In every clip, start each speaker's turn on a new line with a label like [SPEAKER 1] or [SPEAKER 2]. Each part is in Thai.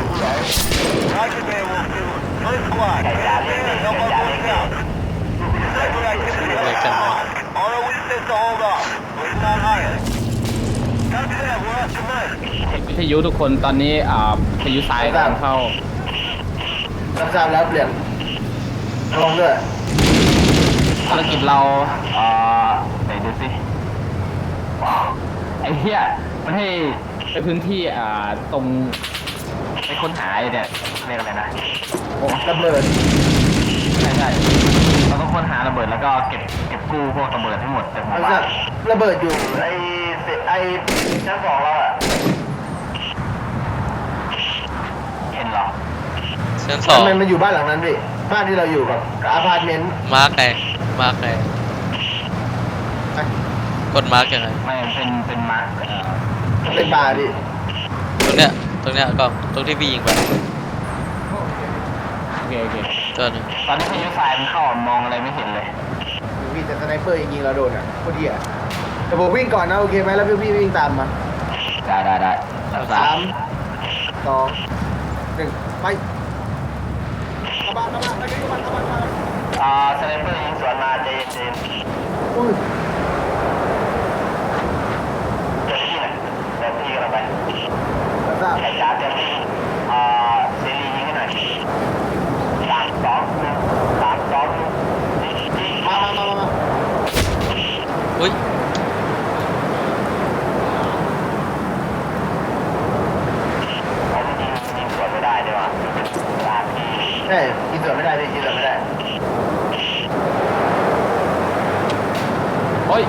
[SPEAKER 1] Roger there, Wolf 2. First squad, get out there and help our boys out. Sniper activity
[SPEAKER 2] Like
[SPEAKER 1] is
[SPEAKER 2] that,
[SPEAKER 1] on. ROE says to hold off. We're not higher. Copy that, we're off tonight.
[SPEAKER 3] วิทยุทุกคนตอนนี้อ่าวิทยุซ้ายกำลังเข้า
[SPEAKER 4] รับทราบแล้วเปลี่ยนลงด้วย
[SPEAKER 3] ภารกิจเราเอ่อไหนดูสิว้าวไอ้เหี้ยมันให้ไปพื้นที่อ่าตรง ไปค้นหาไอ้เนี่ยเรียกอะไรนะ
[SPEAKER 4] โอ้ระเบิด
[SPEAKER 3] ใช่ใช่เราต้องค้นหาระเบิดแล้วก็เก็บเก็บกู้พวกระเบิดให้หมดจากหมู่
[SPEAKER 4] รับท
[SPEAKER 3] บ้า
[SPEAKER 4] ราบ
[SPEAKER 3] น
[SPEAKER 4] ระเบิดอยู่ไอ้เศษไอ้ชั้นสองเราอะ
[SPEAKER 3] เห็นเหรอ
[SPEAKER 2] ชั้นสอง
[SPEAKER 4] ทำไมมันอยู่บ้านหลังนั้นพี่บ้านที่เราอยู่กับอพาร์ตเมนต์
[SPEAKER 2] มาร์กไงมาร์กไงกดมาร์กยังไง
[SPEAKER 3] ไม่เป็นเป็นมาร์คเอ่อ
[SPEAKER 4] เป็นบาร์พี่
[SPEAKER 2] ตรงเนี้ย ตรงเนี้ยก็ตรงที่พี่ยิงไป
[SPEAKER 3] โอเคโอเค
[SPEAKER 2] ตัวหนึง
[SPEAKER 3] ตอนนี้วิทยุซ้ายมันเข้ามองอะไรไม่เห็นเลย
[SPEAKER 4] พี่แต่สไนเปอร์ยิงเราโดนอะโคตรเหี้ยแต่ผมวิ่งก่อนนะโอเคไหมแล้วพี่พี่วิ่งตามมา
[SPEAKER 3] ได้ได้ได้รับทรา
[SPEAKER 4] สา
[SPEAKER 3] บ
[SPEAKER 4] มสองหนึ่งไปกระบะกระบะไปกระบะกระบะกระบะ
[SPEAKER 3] อ่าสไนเปอร์ยิงสวนมาเจนเจน
[SPEAKER 4] อุ้ย
[SPEAKER 3] เจอที่ไหนเดี๋ยวพี่กำลังไป
[SPEAKER 4] รับ ทราบ
[SPEAKER 3] ไอ้จ๋าเตรียมอ่าเซรียิงห้หน่อยสามสองสามสอง
[SPEAKER 4] มามามามา
[SPEAKER 2] อุ้ย
[SPEAKER 3] ผมยิงยิงสวนไม่ได้ด้วยว่ะตามที่
[SPEAKER 4] ใช่กินส่วนไม่ได้พี่กินส่วนไม่ได้
[SPEAKER 3] โอ้ย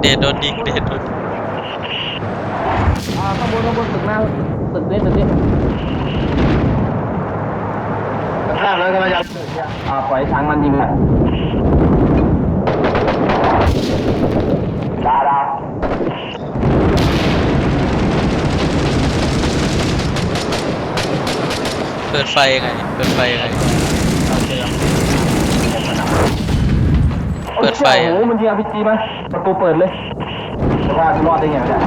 [SPEAKER 2] เดดโดนยิงเดดโดน
[SPEAKER 3] อ่าข้างบนข้างบนตึกหน้าตึกนี้ตึกนี้
[SPEAKER 4] รับทราบแล้วกำลังจะ
[SPEAKER 3] อ่าปล่อยช้างมันยิงเลยดาวดาว
[SPEAKER 2] เปิดไฟยังไงเปิดไฟยังไง
[SPEAKER 3] เปิ
[SPEAKER 2] ดไฟ
[SPEAKER 3] โอ้
[SPEAKER 2] อะ
[SPEAKER 3] โหมันยิงอาพีจีมาประตูเปิดเลยแต่ว่าจะรอดได้ไงวะเนี่ย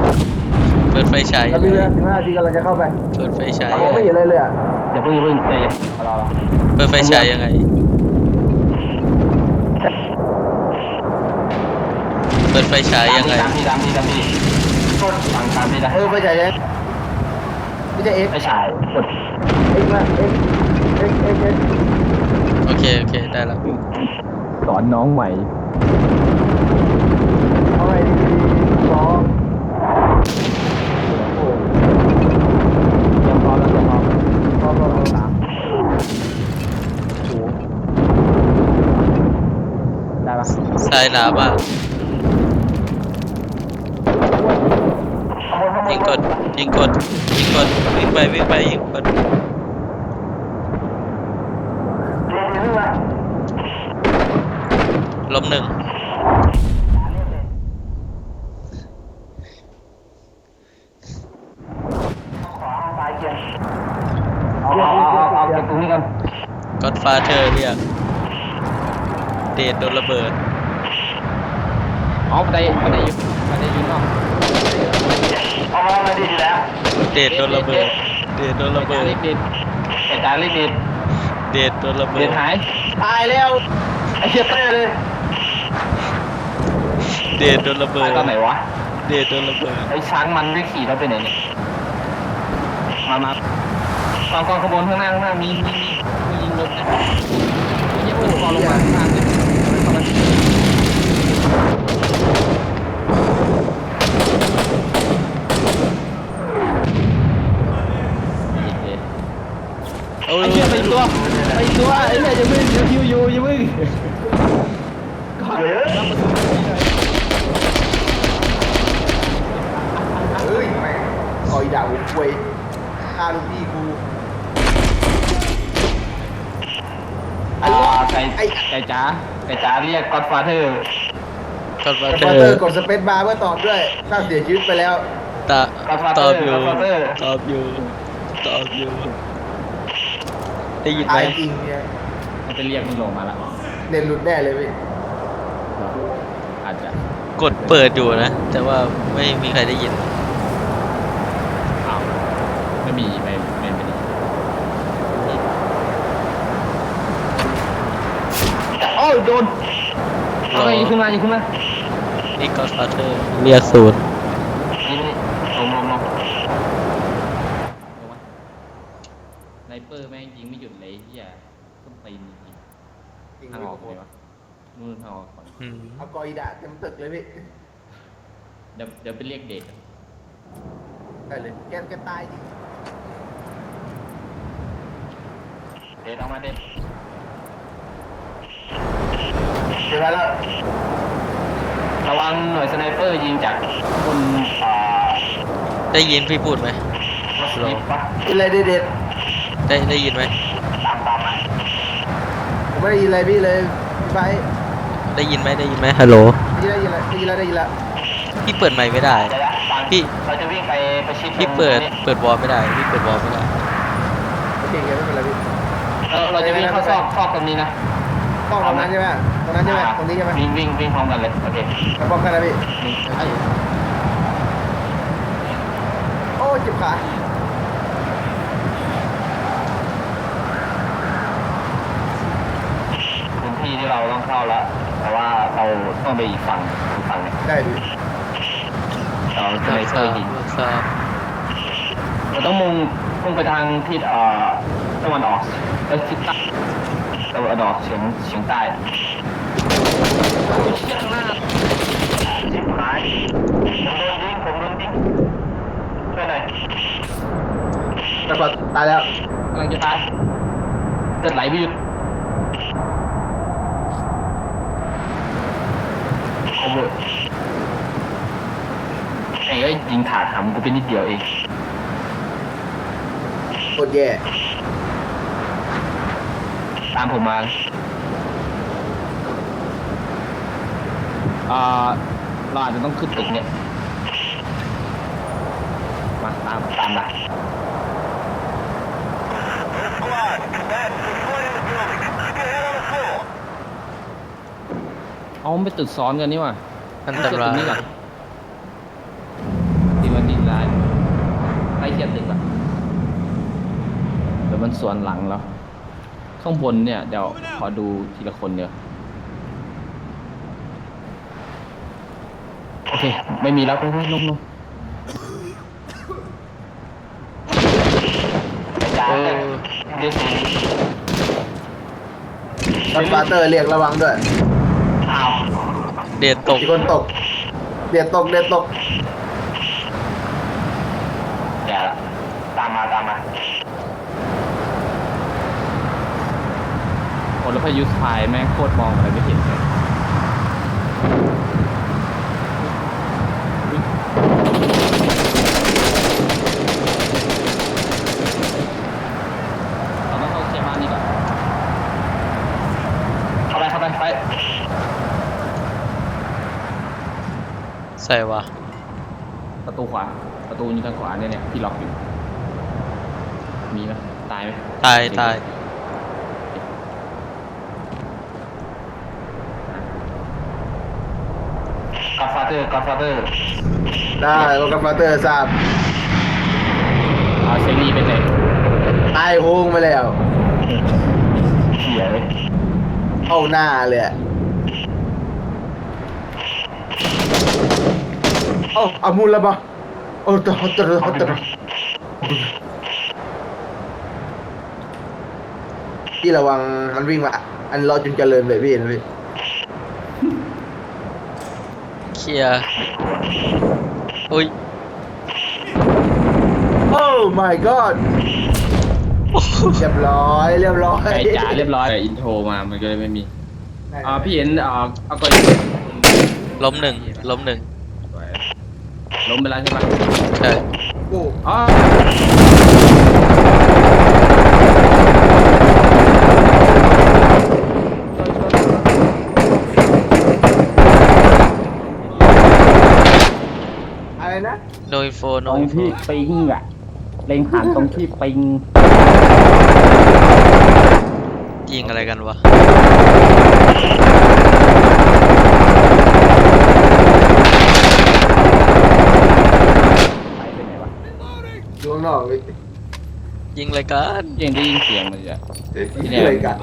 [SPEAKER 2] เปิดไฟฉาย
[SPEAKER 4] แล้วพี่เวลาสิบห้านาทีกำลังจะเข้าไป
[SPEAKER 2] เปิดไฟฉาย
[SPEAKER 4] มองไม่เห็นเลยเลยอะ
[SPEAKER 3] อย่าเพิ่งอย่าเพิ่งใจเย็นรอรอ
[SPEAKER 2] เปิดไฟฉายยังไง เปิดไฟฉายยังไง
[SPEAKER 3] ตามที่ตามที่ตามที่กดตามตามที่นะ
[SPEAKER 4] เออไปฉายยังไม่ใช่เอ็ก
[SPEAKER 3] ไปฉายกด
[SPEAKER 4] เอ็กนะเอ็กเอ็กเอ็กเอ็ก
[SPEAKER 2] โอเค โอเค ได้แล้ว
[SPEAKER 3] สอนน้องใหม่
[SPEAKER 4] เอาไงดีสอง
[SPEAKER 3] เตรียมพร้อมแล้วเตรียมพร้อม
[SPEAKER 4] สองสองสาม
[SPEAKER 3] โอ้โหได้ปะ
[SPEAKER 2] ทรายหนามากยิงกดยิงกดยิงกดวิ่งไปวิ่งไปยิงกดลมหนึ่ง
[SPEAKER 3] เอาเอาเอาเอาเก็บตรงนี้กัน
[SPEAKER 2] ก็อดฟาเธอร์เรียกเดด โดนระเบิด
[SPEAKER 3] เอาไปได้ไปได้อยู่ไปได้อยู่นอกเอามามาดีอยู่แล้ว
[SPEAKER 2] เดดโดนระเบิดเดดโดนระเบิด
[SPEAKER 3] รีบดิดไอ้จานรีบดิด
[SPEAKER 2] เดดโดนระเบิ
[SPEAKER 3] เดิ
[SPEAKER 2] ด
[SPEAKER 3] นหาย
[SPEAKER 4] ตายแล้วไอ้เหี้ยเต้เลย
[SPEAKER 2] เดดโดนระเบิ
[SPEAKER 3] ไป
[SPEAKER 2] ด
[SPEAKER 3] ตอนไหนวะ
[SPEAKER 2] เดดโดนระเบิด
[SPEAKER 3] ไอ้ช้างมันได้ขี่แล้วไปไหนเนี่ยมามากองกองขบวนข้างหน้าข้างหน้ามีมีมีมียิงรถนะมียิงปืนคอลงมาข้างล่างเลยเข้า โอเค
[SPEAKER 2] โอ้ย
[SPEAKER 3] ไอ้เหี้ยไปอีกตัวไปอีกตัวไอ้เหี้ยอย่ามึงอย่าพิวอยู่อย่ามึงก่อนรับประตูนี้หน่อย
[SPEAKER 4] เฮ้ยแม่งคอยด่าผมเว้ยฆ่าลูกพี่กู
[SPEAKER 3] อ่าไก่ไก่จ๋าไก่จ๋าเรียก Godfather
[SPEAKER 2] ก็อดฟา
[SPEAKER 4] แต่
[SPEAKER 2] เธ
[SPEAKER 4] พ
[SPEAKER 2] อ
[SPEAKER 4] อเตอร์
[SPEAKER 2] ร์
[SPEAKER 4] กดสเปซบาร์เพื่อตอบด้วยถ้าเสียชีวิตไปแล้ว
[SPEAKER 2] ตา
[SPEAKER 3] Godfather
[SPEAKER 2] ตอบอยู่
[SPEAKER 3] Godfather
[SPEAKER 2] ตอบอยู่ตอบอยู่ ได้ยินไหม
[SPEAKER 4] ตายจริงเนี่ย
[SPEAKER 3] มันจะเรียกมึงลงมาละ
[SPEAKER 4] เน็ตหลุดแน่เลยพี่
[SPEAKER 3] อาจจะ
[SPEAKER 2] กดเปิดอยู่นะ แต่ว่าไม่มีใครได้ยิน
[SPEAKER 3] อ้าวไม่มีไม่ไม่ไม่ได้โอ้ยโดนเอาไปยิงขึ้นมายิงขึ้นมา
[SPEAKER 2] นี่ก็ฟาเธอร์เรียกศูนย์
[SPEAKER 3] นี่นี่ลงลงลงไนเปอร์แม่งยิงไม่หยุดเลยเฮียต้นตีนจริง
[SPEAKER 4] จริง
[SPEAKER 3] ๆทางออกเลยวะนู่นทางออกก่อน
[SPEAKER 2] อืม
[SPEAKER 4] เอากออีดาเต็มตึกเลยพี่
[SPEAKER 3] เดี๋ยวเดี๋ยวไปเรียกเดท
[SPEAKER 4] ได้เลยแกแกตายจริง
[SPEAKER 3] เดทออกมาเดท
[SPEAKER 4] เดี๋ยวไปแล้ว
[SPEAKER 3] ระวังหน่วยสไนเปอร์ยิงจากบนอ่า
[SPEAKER 2] ได้ยินพี่พูดไหม
[SPEAKER 3] รถลิฟต์ปะ
[SPEAKER 4] กินอะไรเด็ด
[SPEAKER 2] ได้ได้ยินไหม
[SPEAKER 3] ตามตามมา
[SPEAKER 4] ๆผมไม่ได้ยินอะไรพี่เลยพี่ไป
[SPEAKER 2] ได้ยินไหมได้ยินไหมฮัลโหล
[SPEAKER 4] ได้ยินอะไรได้ยินอะไรได้ยินแล้ว
[SPEAKER 2] พี่เปิดไมค์ไม่ได้
[SPEAKER 3] เดี๋ยวนะตาม
[SPEAKER 2] พี่
[SPEAKER 3] เราจะวิ่งไปประชิด
[SPEAKER 2] พี่เปิดเปิดวอลไม่ได้พี่เปิดวอลไม่ได้
[SPEAKER 4] โอเคงั้นไม่เป็นไรพี่
[SPEAKER 3] เราเราจะวิ่งเข้าซอกซอกตรงนี้นะ
[SPEAKER 4] ต้องตรงนั้นใช่ไหมตรงนั้นใช่ไหมตรงนี้ใช่ไหม
[SPEAKER 3] วิ่งวิ่งวิ่งพร้อมกันเลยโอเค
[SPEAKER 4] มาป้องกันนะพี่
[SPEAKER 3] นี่
[SPEAKER 4] โอ้เจ็บขา
[SPEAKER 3] พื้นที่ที่เราต้องเข้าแล้วแต่ว่าเราต้องไปอีกฝั่ง อีกฝั่งหนึง
[SPEAKER 4] ได้พี่
[SPEAKER 3] เราจะไปช่วยยิง
[SPEAKER 2] ทราบ
[SPEAKER 3] เราต้องมุ่งมุ่งไปทางทิศเอ่อตะวันออกเอ้ยทิศใต้ตะวันออกเฉียงเฉียงใต้โอ้ยเชี่ยข้างหน้าชิบหายผมโดนยิงผมโดนยิงช่วยหน่อย
[SPEAKER 4] แต่ก็ตายแล้ว
[SPEAKER 3] กำลังจะตายเลือดไหลไม่หยุดโอ้โห ไอ้ก็ยิงถากหำกูเป็นนิดเดียวเอง
[SPEAKER 4] โคตรแย่
[SPEAKER 3] ตามผมมาอ่าเราอาจจะต้องขึ้นตึกเนี่ยมาตามตามมา
[SPEAKER 1] Squad, that's deployed in the building. Keep your head on the floor.
[SPEAKER 3] เอาไปตึกซ้อนกันนี่ว่ะ
[SPEAKER 2] อันตราย
[SPEAKER 3] นี่ก่อนที่มันดินร้ายใกล้เคียงตึกอะเดี๋ยวมัน สวนหลังแล้ว ข้างบนเนี่ย เดี๋ยวขอดูทีละคนเดียวโอเค ไม่มีแล้วไปไปลงลง
[SPEAKER 2] โอ้
[SPEAKER 4] ตอนฟาเตอร์เรียกระวังด้วย
[SPEAKER 3] อ้าว
[SPEAKER 2] เดดตก
[SPEAKER 4] มีคนตก เดียดตก เดียดตก
[SPEAKER 3] อย่าละตามมาตามมา โอ้แล้วพายุสายแม่งโคตรมองอะไรไม่เห็นเลยเราต้องเข้าเคลียร์บ้านนี้ก่อนเข้าไปเข้าไปไป
[SPEAKER 2] ใส่วะ
[SPEAKER 3] ประตูขวา ประตูอยู่ทางขวาเนี่ยเนี่ยที่ล็อกอยู่ มีไหมตายไหม
[SPEAKER 2] ตายตาย
[SPEAKER 3] ก อดฟาเตอร์กอดฟาเตอร์
[SPEAKER 4] ได้ก็กับฟาเตอร์ทราบ
[SPEAKER 3] เอาเซรีไปเลย
[SPEAKER 4] ตายโฮงไปแล้ว
[SPEAKER 3] เขี่ยเลย
[SPEAKER 4] เข้าหน้าเลยอะโอ้อามุลละบะโอ้ตะตะตะตะพี่ระวังมันวิ่งมาอันรอจนเจริญเลยพี่เห็นไหมพี่
[SPEAKER 2] เคลียร์อุ้ย
[SPEAKER 4] โอ้ my god เรียบร้อยเรียบร้อย
[SPEAKER 3] ไก่จ๋าเรียบร้อยอินโทรมามันก็เลยไม่มีอ่าพี่เห็นอ่าเอาก่อน
[SPEAKER 2] ล้มหนึ่งล้มหนึ่ง
[SPEAKER 3] ล้มไปแล้วใช่ไหม
[SPEAKER 2] ใช่
[SPEAKER 4] โอ้
[SPEAKER 3] อ๋อ
[SPEAKER 4] อะไรนะ
[SPEAKER 2] โนอินโฟโน
[SPEAKER 5] ตรง
[SPEAKER 2] อินโฟ
[SPEAKER 5] ที่ปิงอะ เล็งผ่านตรงที่ปิง
[SPEAKER 2] ยิงอะไรกันวะ
[SPEAKER 3] ไปเป็นไงวะ
[SPEAKER 4] อยู่ข้างนอกพี่
[SPEAKER 2] ยิงอะไรกัน
[SPEAKER 3] ยังได้ยินเสียงมันอยู่อะ
[SPEAKER 4] เดี๋ยว
[SPEAKER 3] ที่
[SPEAKER 4] ที่
[SPEAKER 3] เนี่ย
[SPEAKER 4] เลยกัน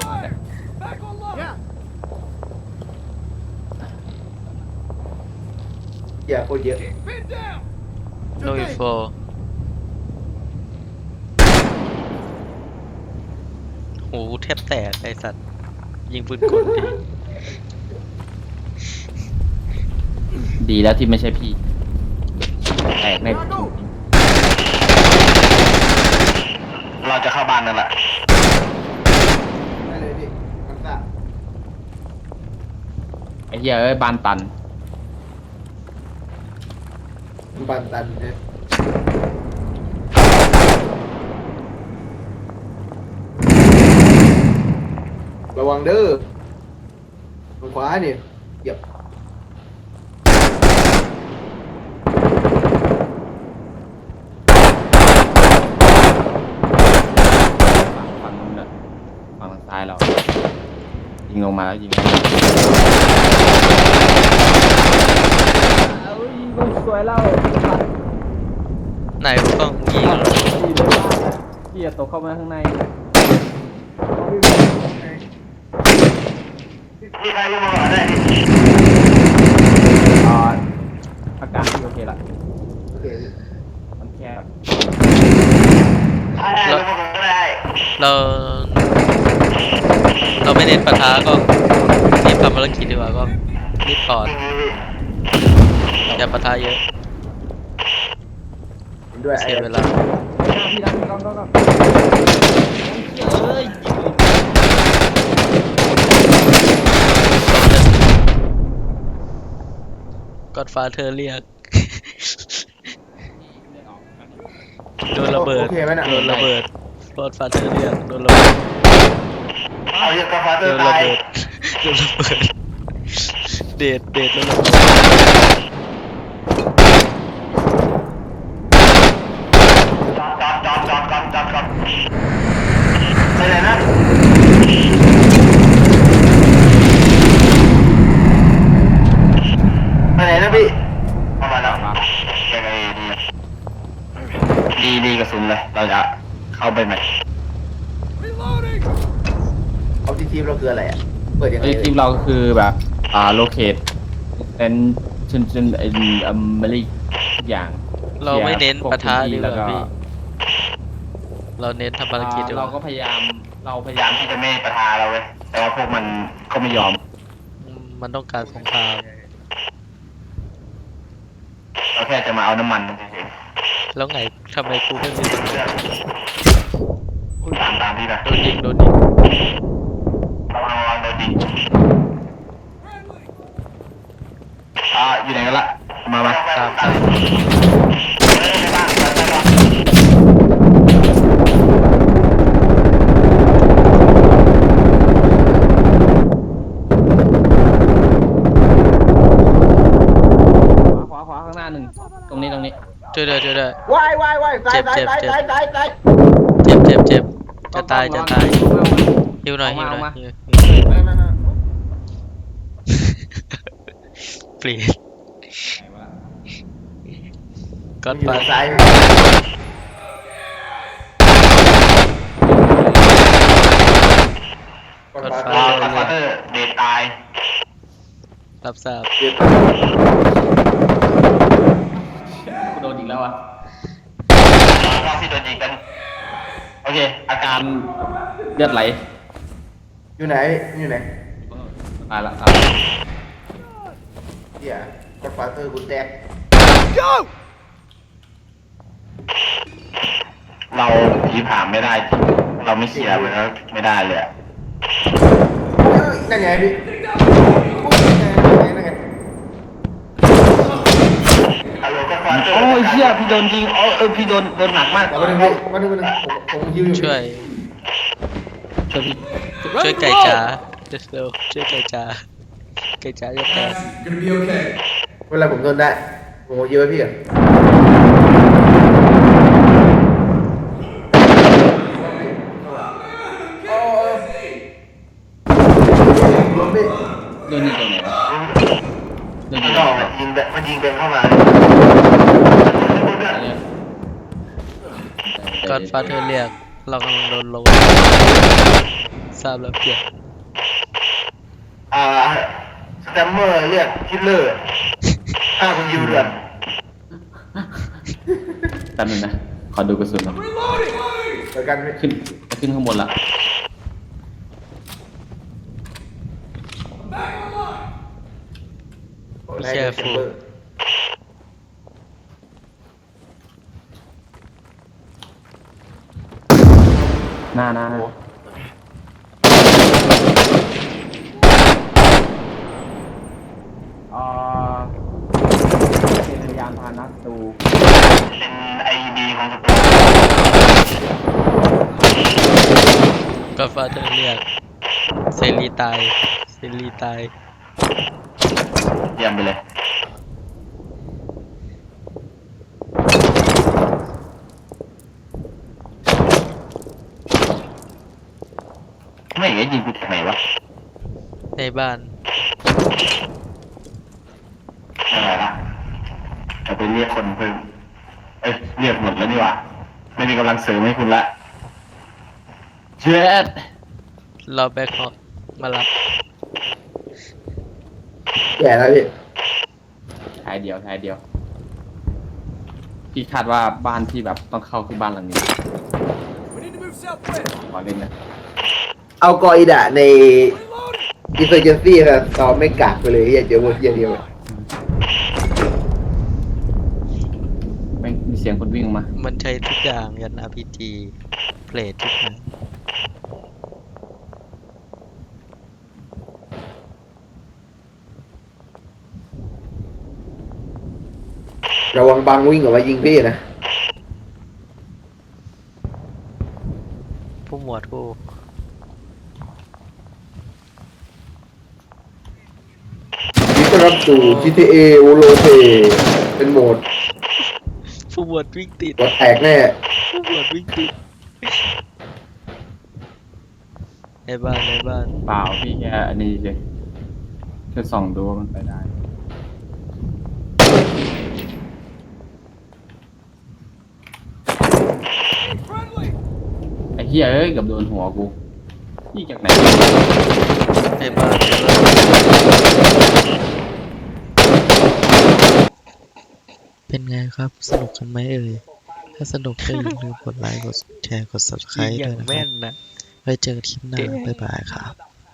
[SPEAKER 4] ย่าโคตรเยอะ
[SPEAKER 2] โนอิโฟหูแทบแตกไอสัตว์ ยิงปืนกลดี
[SPEAKER 3] ดีแล้วที่ไม่ใช่พี่ แตกใน
[SPEAKER 1] เราจะเข้าบ้านนั่นแหละ
[SPEAKER 4] ได้เลยพี่มันซ่า
[SPEAKER 3] ไอ้เหี้ยเอ้ยบานตัน
[SPEAKER 4] บันตันเนี่ยระวังเด้อทางขวาเนี่ยเหยียบ
[SPEAKER 3] ฝั่งนู้นน่ะฝั่งทางซ้ายเรา ยิงลงมาแล้วยิง สวยแล้ว
[SPEAKER 2] ไหนพวกต้องยิงเหรอ
[SPEAKER 3] เกียตกเข้ามาข้างใน
[SPEAKER 1] มีใครลงมาก่อนได้
[SPEAKER 3] อ่าอาการที่โอเคละ
[SPEAKER 4] โอเค
[SPEAKER 3] มันแค่
[SPEAKER 1] ใครได้ลงมาก่อนก็ได้
[SPEAKER 2] เรา เราไม่เน้นปะทะก็รีบทำภารกิจดีกว่าก็ รีบถอนอย่าปะทะเยอะ
[SPEAKER 4] เห็นด้วย
[SPEAKER 2] เสียเวลา
[SPEAKER 3] พี่ดังพี่ก้องก้องก้องเอ้ย
[SPEAKER 2] กอดฟาเธอเรียกโดนระเบิด
[SPEAKER 4] โอเคไหมน่ะ
[SPEAKER 2] โดนระเบิดกอดฟาเธอเรียกโดนระเบิด
[SPEAKER 1] เอาเยอะกาฟาเต
[SPEAKER 2] โด
[SPEAKER 1] อร์
[SPEAKER 2] นระ
[SPEAKER 1] ตาย
[SPEAKER 2] เบิดโดนระเบิด เดดเดดแล้วระเบิด
[SPEAKER 1] จอดจอดจอดจอดจอดจอดจอดไปไหนนะไปไหนนะพี่ประมาณนั้นยังไงดีดีดีกระสุนเลย เราจะเข้าไปไหม
[SPEAKER 4] เอาที่ทีมเราคืออะไรอะ เปิดยังไง
[SPEAKER 3] ไอ้ทีมเราก็คือแบบ อ่าโลเคตเป็นชนชนไอ้อเมริกทุกอย่าง
[SPEAKER 2] เราไม่เน้น
[SPEAKER 3] พวก
[SPEAKER 2] ปะทะ
[SPEAKER 3] พื้น
[SPEAKER 2] ดี
[SPEAKER 3] ที่
[SPEAKER 2] ก
[SPEAKER 3] แล้ว
[SPEAKER 2] ว่า
[SPEAKER 3] ก็
[SPEAKER 2] พี่ เราเน้นทำภารกิจดี
[SPEAKER 3] อ่ากเรา
[SPEAKER 2] ว่า
[SPEAKER 3] ก็พยายาม เราพยาา
[SPEAKER 1] ย
[SPEAKER 3] ยามม
[SPEAKER 1] ที่จะไม่ประทาเราเว้ยแต่ว่าพวกมัน
[SPEAKER 3] ก็ไม่ยอม
[SPEAKER 2] มันต้องการสงคราม
[SPEAKER 1] เราแค่จะมาเอาน้ำมันเฉย
[SPEAKER 2] แล้วไงทำไมกูไม่มีสิทธิ์
[SPEAKER 1] ๆตามตามที่นะ
[SPEAKER 2] โดนยิงโดนยิง
[SPEAKER 1] ระวังระวังโดนยิง อ่าอยู่ไหนกันละมามา
[SPEAKER 2] ตามตาม
[SPEAKER 3] ขวาขวาข้างหน้าหนึ่งตรงนี้ตรงนี้
[SPEAKER 2] ช่วยด้วยช่วยด้วย
[SPEAKER 4] วายวายวายตายตายตายตายตายตาย
[SPEAKER 2] เจ็บเจ็บเจ็บจะตายจะตายหิวหน่อยหิวห
[SPEAKER 3] เอา
[SPEAKER 2] น่อ
[SPEAKER 3] มาย
[SPEAKER 2] หิว
[SPEAKER 4] นั่นนั่นนั่น
[SPEAKER 2] เปลี่ย นก็
[SPEAKER 4] อยู่
[SPEAKER 2] ไป
[SPEAKER 4] ทางซ้ายกด
[SPEAKER 2] กด
[SPEAKER 4] ฟ้า
[SPEAKER 2] ฟ้า
[SPEAKER 1] อ่าคาเตอร์เดทตาย
[SPEAKER 2] รับทราบ
[SPEAKER 4] เดี๋ยว
[SPEAKER 3] โดนอีกแล้วอะ
[SPEAKER 1] รอบที่โดนยิงกัน โอเค อาการ
[SPEAKER 3] เลือดไหล
[SPEAKER 4] อยู่ไหน อยู่ไหน
[SPEAKER 3] ตายละตายละ
[SPEAKER 4] เดี๋ยวกดฟ้าเตอร์กูแตก
[SPEAKER 1] เราผีผามไม่ได้จริงเราไม่เสียเลยนะไม่ได้เลยอะ
[SPEAKER 4] เอ้ยนั่นไงพี่อุ้ยนั่นไงนั่นไง
[SPEAKER 1] ฮัลโหลก็ฟาเตอร์
[SPEAKER 3] โอ้ยเหี้ยพี่โดนยิงโอ้เออพี่โดนโดนหนักมาก
[SPEAKER 4] มาหนึ่งพี่มาหนึ่งมาหนึ่งผมผมยิวอยู่
[SPEAKER 2] ช่วย
[SPEAKER 3] ช่วยพี่
[SPEAKER 2] ช่วยไก่จ๋าเร็วช่วยไก่จ๋า ไก่จ๋าจะแตก
[SPEAKER 4] เวลาผมโดนได้ ผมยิวไว้พี่ก่อนโอ้พี่
[SPEAKER 3] โดนยิงตรงไหนวะโดนยิ
[SPEAKER 1] ข้างง
[SPEAKER 3] ต
[SPEAKER 1] น
[SPEAKER 3] ร
[SPEAKER 1] อก
[SPEAKER 3] งไหน
[SPEAKER 1] อะยิงแบบมันยิงเดินเข้ามา
[SPEAKER 3] เนี่ย
[SPEAKER 2] ก็อดฟาเธอเรียก เรากำลังโดนโลทราบแล้วเปลี่ยน
[SPEAKER 1] อ่าส แตมเมอร์เรียกฮิตเลอร์ฆ่าคุณยูเดือน
[SPEAKER 3] แป๊บนึงนะ ขอดูกระสุนหน่อย
[SPEAKER 4] เจอกันพี่
[SPEAKER 3] ขึ้นขึ้นข้างบนละ
[SPEAKER 2] ไม่เชื่อฟู
[SPEAKER 3] หน้าหน้าหน้าอ่าเป็นยานพาหนะดู
[SPEAKER 1] เป็นไอดีของสเปน
[SPEAKER 2] ก็อดฟาเธอเรียกเซรีตายเซรีตาย
[SPEAKER 3] เยี่ยมไปเลย
[SPEAKER 1] ไม่เห็นยิงกูจากไหนวะ
[SPEAKER 2] ในบ้าน
[SPEAKER 1] อะไรล่ะจะไปเรียกคนเพิ่มเอ้ยเรียกหมดแล้วนี่หว่าไม่มีกำลังเสริมให้คุณละ
[SPEAKER 3] เจ็ด
[SPEAKER 2] รอแบ็คฮอมารับ
[SPEAKER 4] แย่แล้วพี่
[SPEAKER 3] ท้ายเดียวท้ายเดียว พี่คาดว่าบ้านที่แบบต้องเข้าคือบ้านหลังนี้ขอเล่นนะ
[SPEAKER 4] เอากออิดะในอินเซอร์เจนซี่ครับตอนไม่กากไปเลยเฮียเจอวัวเฮียเดียวอะ
[SPEAKER 3] ไม่งมีเสียงคนวิ่งออกมา
[SPEAKER 2] มันใช้ทุกอย่างยัน RPG เพลททุกอย่าง
[SPEAKER 4] ระวังบังวิ่งออกมายิงพี่นะ
[SPEAKER 2] ผู้หมวดผู้
[SPEAKER 4] นี่ก็รับสู่ GTA โอโลเทเป็นโหมด
[SPEAKER 2] ผู้หมวดวิ่งติด
[SPEAKER 4] หัวแตกแน่
[SPEAKER 2] ผู้หมวดวิ่งติดในบ้านในบ้าน
[SPEAKER 3] เปล่าพี่แค่อันนี้เลยแค่ส่องดูว่ามันไปได้ เหี้ยเอ้ยเกับโดนหัวกูยี่จากไหน
[SPEAKER 2] ในบ้านในบ้านเป็นไงครับ สนุกกันไหมเอ่ย ถ้าสนุกก็อย่าลืมกดไลค์ กดแชร์ กด subscribe ด้วยนะครับไว้เจอกันคลิปหน้า บ๊ายบายครับ